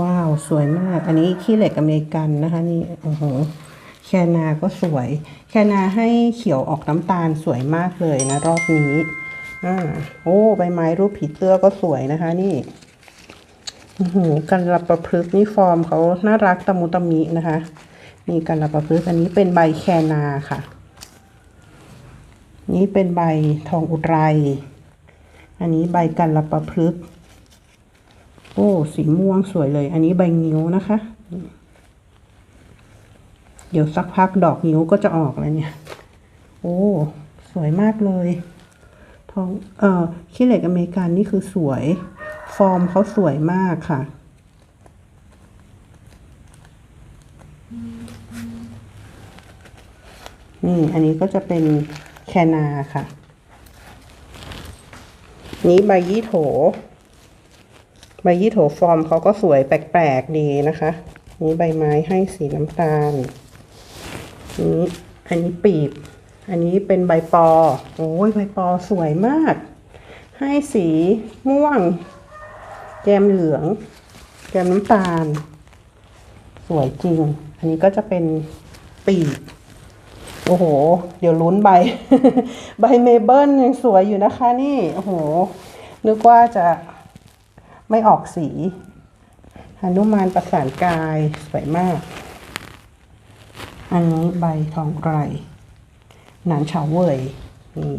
ว้าว สวยมาก อันนี้ขี้เหล็กอเมริกันนะคะนี่โอ้โหแคนาก็สวย แคนาให้เขียวออกน้ำตาลสวยมากเลยนะ รอบนี้อ่าโอ้ใบไม้รูปผีเตื้อก็สวยนะคะ นี่โอ้โหกันระประพฤกษ์นี่ฟอร์มเขาน่ารักตะมุตะมินะคะนี่กันระประพฤกษ์อันนี้เป็นใบแคนาค่ะ นี่เป็นใบทองอุไร อันนี้ใบกันระประพฤกษ์ โอ้ สีม่วงสวยเลย อันนี้ใบงิ้วนะคะ เดี๋ยวสักพักดอกงิ้วก็จะออกแล้วเนี่ย โอ้ สวยมากเลย ทอง เอ่อขี้เหล็กอเมริกันนี่คือสวย ฟอร์มเขาสวยมากค่ะ นี่ อันนี้ก็จะเป็นแคนาค่ะ นี้ใบยี่โถ ใบยี่โถฟอร์มเขาก็สวยแปลกๆดีนะคะนี่ใบไม้ให้สีน้ำตาลนี้อันนี้ปีบ อันนี้เป็นใบปอ โอ้ยใบปอสวยมาก ให้สีม่วง แกมเหลือง แกมน้ำตาล สวยจริง อันนี้ก็จะเป็นปีบ โอ้โห เดี๋ยวลุ้นใบ ใบเมเบิลยังสวยอยู่นะคะนี่ โอ้โห นึกว่าจะ ไม่ออกสีหนุมานประสานกายสวยมาก อันนี้ใบทองไกรหนานเฉาเว่ยนี่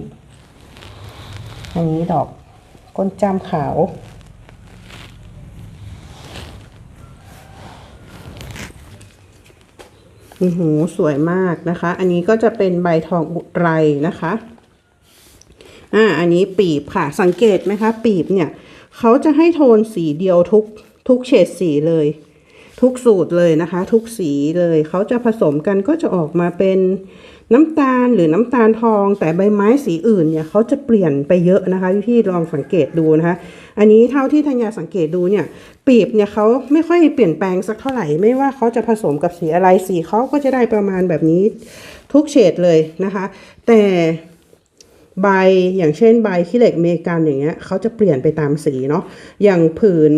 อันนี้ดอกก้นจ้ำขาวอือหือสวยมากนะคะ อันนี้ก็จะเป็นใบทองอุไรนะคะ อ่า อันนี้ปีบค่ะ สังเกตไหมคะ ปีบเนี่ย เขาจะให้โทนสีเดียวทุกทุกเฉดสีเลย ทุกสูตรเลยนะคะ ทุกสีเลยเขาจะผสมกันก็จะออกมาเป็นน้ำตาลหรือน้ำตาลทอง แต่ใบไม้สีอื่นเนี่ยเขาจะเปลี่ยนไปเยอะนะคะพี่ลองสังเกตดูนะคะ อันนี้เท่าที่ธัญญาสังเกตดูเนี่ยปีบเนี่ยเขาไม่ค่อยเปลี่ยนแปลงสักเท่าไหร่ไม่ว่าเขาจะผสมกับสีอะไรสีเขาก็จะได้ประมาณแบบนี้ทุกเฉดเลยนะคะ แต่ ใบอย่างเช่นใบขี้เหล็กเมกันอย่างเงี้ยเขาจะเปลี่ยนไปตามสีเนาะอย่างผืน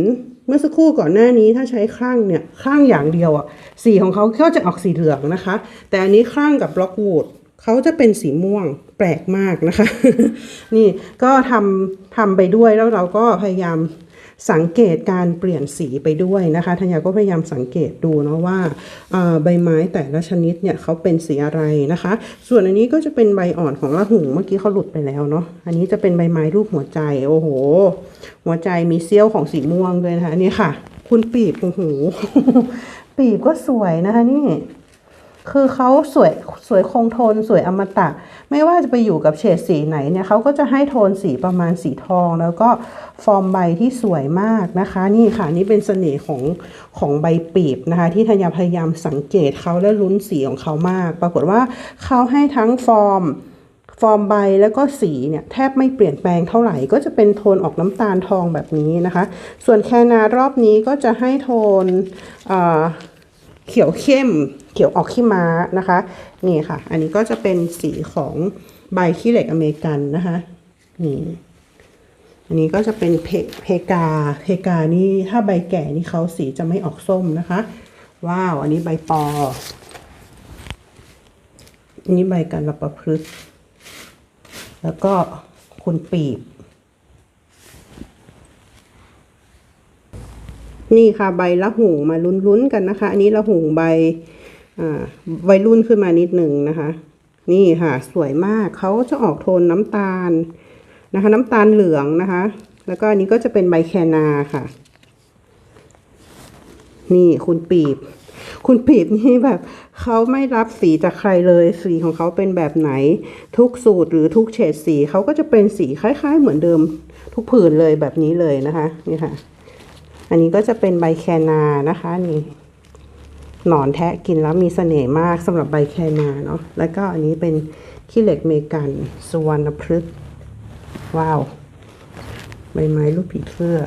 เมื่อสักครู่ก่อนหน้านี้ถ้าใช้ครั่งเนี่ยครั่งอย่างเดียวอะสีของเขาก็จะออกสีเหลืองนะคะ แต่อันนี้ครั่งกับบล็อกวูดเขาจะเป็นสีม่วงแปลกมากนะคะ นี่ก็ทำทำไปด้วยแล้วเราก็พยายาม สังเกตการเปลี่ยนสีไปด้วยนะคะธัญญาก็พยายามสังเกตดูเนาะว่าอ่าใบไม้แต่ละชนิดเนี่ยเขาเป็นสีอะไรนะคะ ส่วนอันนี้ก็จะเป็นใบอ่อนของละหุ่งเมื่อกี้เขาหลุดไปแล้วเนาะอันนี้จะเป็นใบไม้รูปหัวใจโอ้โห หัวใจมีเซี่ยวของสีม่วงด้วยนะคะนี่ค่ะ คุณปีบโอ้โหปีบก็สวยนะคะนี่ คือเขาสวยสวยคงทนสวยอมตะ ไม่ว่าจะไปอยู่กับเฉดสีไหนเนี่ยเขาก็จะให้โทนสีประมาณสีทอง แล้วก็ฟอร์มใบที่สวยมากนะคะ นี่ค่ะนี่เป็นเสน่ห์ของของใบปีบนะคะ ที่ธัญญาพยายามสังเกตเขาและลุ้นสีของเขามาก ปรากฏว่าเขาให้ทั้งฟอร์มฟอร์มใบแล้วก็สีเนี่ยแทบไม่เปลี่ยนแปลงเท่าไหร่ ก็จะเป็นโทนออกน้ำตาลทองแบบนี้นะคะ ส่วนแคนารอบนี้ก็จะให้โทนอ่าเขียวเข้ม เขียวออกขี้ม้านะคะ นี่ค่ะ อันนี้ก็จะเป็นสีของใบขี้เหล็กอเมริกันนะคะ นี่ อันนี้ก็จะเป็นเพเพกา เพกานี่ถ้าใบแก่นี่เขาสีจะไม่ออกส้มนะคะ ว้าว อันนี้ใบปอ อันนี้ใบกันระประพฤกแล้วก็คุณปีบ นี่ค่ะใบละหุงมาลุ้นๆกันนะคะ อันนี้ละหุงใบ วัยรุ่นขึ้นมานิดหนึ่งนะคะ นี่ค่ะสวยมากเขาจะออกโทนน้ำตาลนะคะ น้ำตาลเหลืองนะคะ แล้วก็อันนี้ก็จะเป็นใบแคนาค่ะ นี่คุณปีบ คุณปีบนี่แบบเขาไม่รับสีจากใครเลย สีของเขาเป็นแบบไหน ทุกสูตรหรือทุกเฉดสีเขาก็จะเป็นสีคล้าย ๆ เหมือนเดิม ทุกผืนเลยแบบนี้เลยนะคะ นี่ค่ะ อันนี้ก็จะเป็นใบแคนานะคะนี่ หนอนแทะกินแล้วมีเสน่ห์มากสำหรับใบแคนาเนาะแล้วก็อันนี้เป็นขี้เหล็กเมกันสุวรรณพฤกษ์ว้าว ใบไม้รูปผีเสื้อ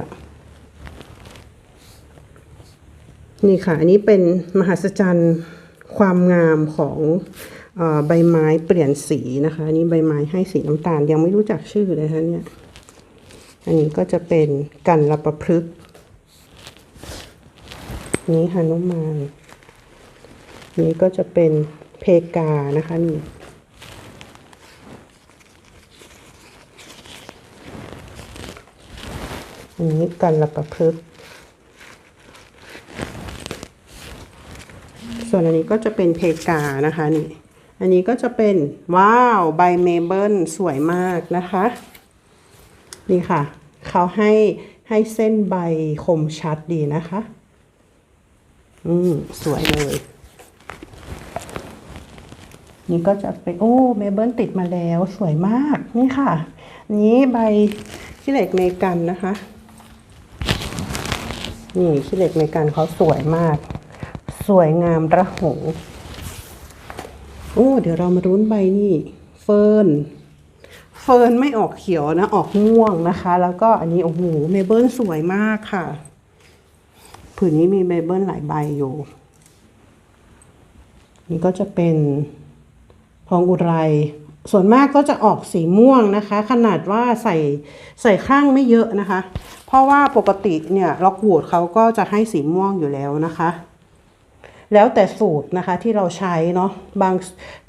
นี่ค่ะ อันนี้เป็นมหัศจรรย์ความงามของอใบไม้เปลี่ยนสีนะคะอันนี้ใบไม้ให้สีน้ำตาลยังไม่รู้จักชื่อเลยคะเนี่ย อันนี้ก็จะเป็นกันระประพฤกษ์นี้ฮานุมาน นี่ก็จะเป็นเพกานะคะนี่อันนี้กันละประพฤกษ์ส่วนอันนี้ก็จะเป็นเพกานะคะนี่ อันนี้ก็จะเป็นว้าวใบเมเบิลสวยมากนะคะ นี่ค่ะ เขาให้ให้เส้นใบคมชัดดีนะคะ อืม สวยเลย นี่ก็จะเป็นโอ้เมเบิลติดมาแล้วสวยมากนี่ค่ะ นี้ใบขี้เหล็กเมกันนะคะ นี่ขี้เหล็กเมกันเขาสวยมาก สวยงามระหงโอ้เดี๋ยวเรามารุ้นใบนี่เฟิร์นเฟิร์นไม่ออกเขียวนะ ออกม่วงนะคะ แล้วก็อันนี้โอ้โหเมเบิลสวยมากค่ะ ผืนนี้มีเมเบิลหลายใบอยู่ นี่ก็จะเป็น พองอุไร ส่วนมากก็จะออกสีม่วงนะคะ ขนาดว่าใส่ใส่ข้างไม่เยอะนะคะ เพราะว่าปกติเนี่ยล็อกวูดเขาก็จะให้สีม่วงอยู่แล้วนะคะแล้วแต่สูตรนะคะที่เราใช้เนาะบาง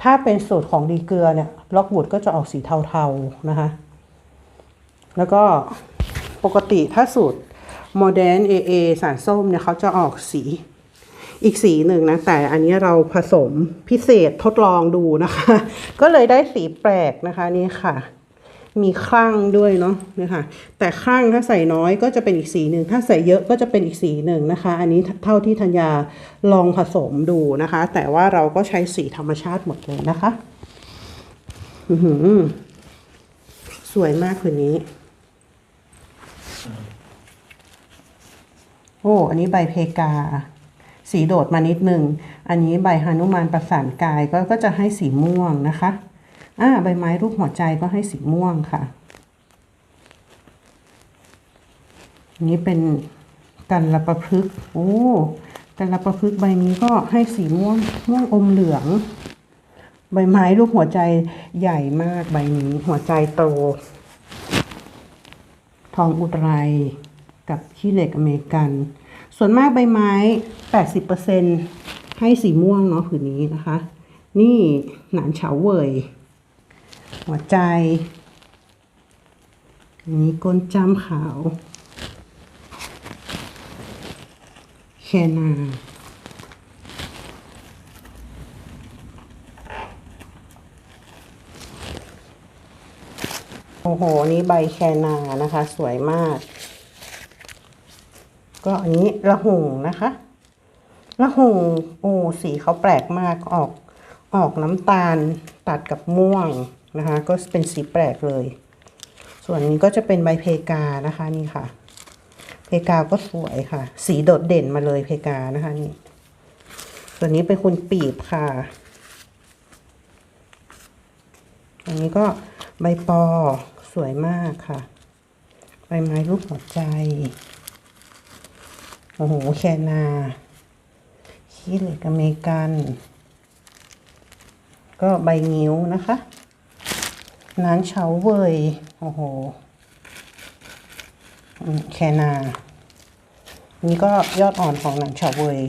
ถ้าเป็นสูตรของดีเกลือเนี่ยล็อกวูดก็จะออกสีเทาๆนะคะ แล้วก็ปกติถ้าสูตรโมเด r n AA สารส้มเนี่ยเขาจะออกสี อีกสีหนึ่งนะ แต่อันนี้เราผสมพิเศษทดลองดูนะคะ ก็เลยได้สีแปลกนะคะนี่ค่ะ มีคลั่งด้วยเนาะนี่ค่ะแต่คลั่งถ้าใส่น้อยก็จะเป็นอีกสีหนึ่งถ้าใส่เยอะก็จะเป็นอีกสีหนึ่งนะคะ อันนี้เท่าที่ธัญญาลองผสมดูนะคะ แต่ว่าเราก็ใช้สีธรรมชาติหมดเลยนะคะหืสวยมากคืนนี้ โอ้ อันนี้ใบเพกา สีโดดมานิดนึง อันนี้ใบฮานุมานประสานกายก็ก็จะให้สีม่วงนะคะอ่าใบไม้รูปหัวใจก็ให้สีม่วงค่ะ นี้เป็นกันละประพฤกษ์โอ้กันละประพฤกษ์ใบนี้ก็ให้สีม่วงม่วงอมเหลือง ใบไม้รูปหัวใจใหญ่มากใบนี้หัวใจโต ทองอุไรกับขี้เหล็กอเมริกัน ส่วนมากใบไม้ 80%ให้สีม่วงเนาะผืนนี้นะคะ นี่หนานเฉาเว่ยหัวใจอันนี้ก้นจ้ำขาวแคนาโอ้โห นี่ใบแคนานะคะ สวยมาก ก็อันนี้ละหงนะคะละหงโอ้สีเขาแปลกมากออกออกน้ำตาลตัดกับม่วงนะคะ ก็เป็นสีแปลกเลย ส่วนนี้ก็จะเป็นใบเพกานะคะนี่ค่ะ เพกาก็สวยค่ะ สีโดดเด่นมาเลยเพกานะคะนี่ส่วนนี้เป็นคุณปีบค่ะ อันนี้ก็ใบปอสวยมากค่ะ ใบไม้รูปหัวใจ โอ้โห แคนาขี้เหล็กอเมริกัน ก็ใบงิ้วนะคะนานเฉาเวยโอ้โห แคนา นี่ก็ยอดอ่อนของหนังเฉาเวย